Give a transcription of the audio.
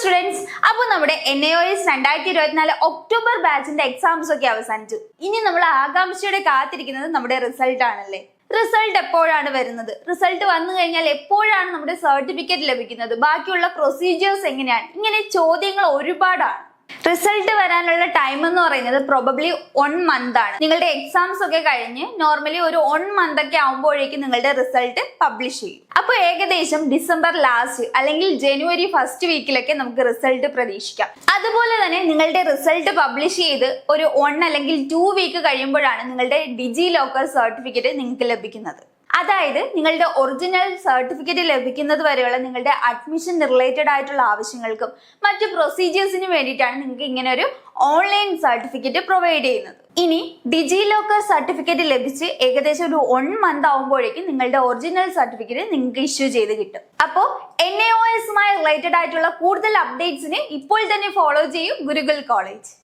Students അപ്പോൾ നമ്മുടെ N A S രണ്ടായിരത്തി ഇരുപത്തിനാല് ഒക്ടോബർ ബാച്ചിന്റെ എക്സാംസ് ഒക്കെ അവസാനിച്ചു. ഇനി നമ്മൾ ആകാംക്ഷയോടെ കാത്തിരിക്കുന്നത് നമ്മുടെ റിസൾട്ട് ആണല്ലേ? റിസൾട്ട് എപ്പോഴാണ് വരുന്നത്? റിസൾട്ട് വന്നു കഴിഞ്ഞാൽ എപ്പോഴാണ് നമ്മുടെ സർട്ടിഫിക്കറ്റ് ലഭിക്കുന്നത്? ബാക്കിയുള്ള പ്രൊസീജിയേഴ്സ് എങ്ങനെയാണ്? ഇങ്ങനെ ചോദ്യങ്ങൾ ഒരുപാടാണ്. റിസൾട്ട് വരാനുള്ള ടൈം എന്ന് പറയുന്നത് പ്രോബബ്ലി വൺ മന്ത് ആണ്. നിങ്ങളുടെ എക്സാംസ് ഒക്കെ കഴിഞ്ഞ് നോർമലി ഒരു വൺ മന്ത് ഒക്കെ ആകുമ്പോഴേക്കും നിങ്ങളുടെ റിസൾട്ട് പബ്ലിഷ് ചെയ്യും. അപ്പോൾ ഏകദേശം ഡിസംബർ ലാസ്റ്റ് അല്ലെങ്കിൽ ജനുവരി ഫസ്റ്റ് വീക്കിലൊക്കെ നമുക്ക് റിസൾട്ട് പ്രതീക്ഷിക്കാം. അതുപോലെ തന്നെ നിങ്ങളുടെ റിസൾട്ട് പബ്ലിഷ് ചെയ്ത് ഒരു വൺ അല്ലെങ്കിൽ ടു വീക്ക് കഴിയുമ്പോഴാണ് നിങ്ങളുടെ ഡിജി ലോക്കർ സർട്ടിഫിക്കറ്റ് നിങ്ങൾക്ക് ലഭിക്കുന്നത്. അതായത് നിങ്ങളുടെ ഒറിജിനൽ സർട്ടിഫിക്കറ്റ് ലഭിക്കുന്നത് വരെയുള്ള നിങ്ങളുടെ അഡ്മിഷൻ റിലേറ്റഡ് ആയിട്ടുള്ള ആവശ്യങ്ങൾക്കും മറ്റു പ്രൊസീജിയേഴ്സിനും വേണ്ടിയിട്ടാണ് നിങ്ങൾക്ക് ഇങ്ങനെ ഒരു ഓൺലൈൻ സർട്ടിഫിക്കറ്റ് പ്രൊവൈഡ് ചെയ്യുന്നത്. ഇനി ഡിജി ലോക്കർ സർട്ടിഫിക്കറ്റ് ലഭിച്ച് ഏകദേശം ഒരു വൺ മന്ത് ആകുമ്പോഴേക്കും നിങ്ങളുടെ ഒറിജിനൽ സർട്ടിഫിക്കറ്റ് നിങ്ങൾക്ക് ഇഷ്യൂ ചെയ്ത് കിട്ടും. അപ്പോൾ എൻ എ ഒ എസുമായി റിലേറ്റഡ് ആയിട്ടുള്ള കൂടുതൽ അപ്ഡേറ്റ്സിന് ഇപ്പോൾ തന്നെ ഫോളോ ചെയ്യൂ ഗുരുകുൽ കോളേജ്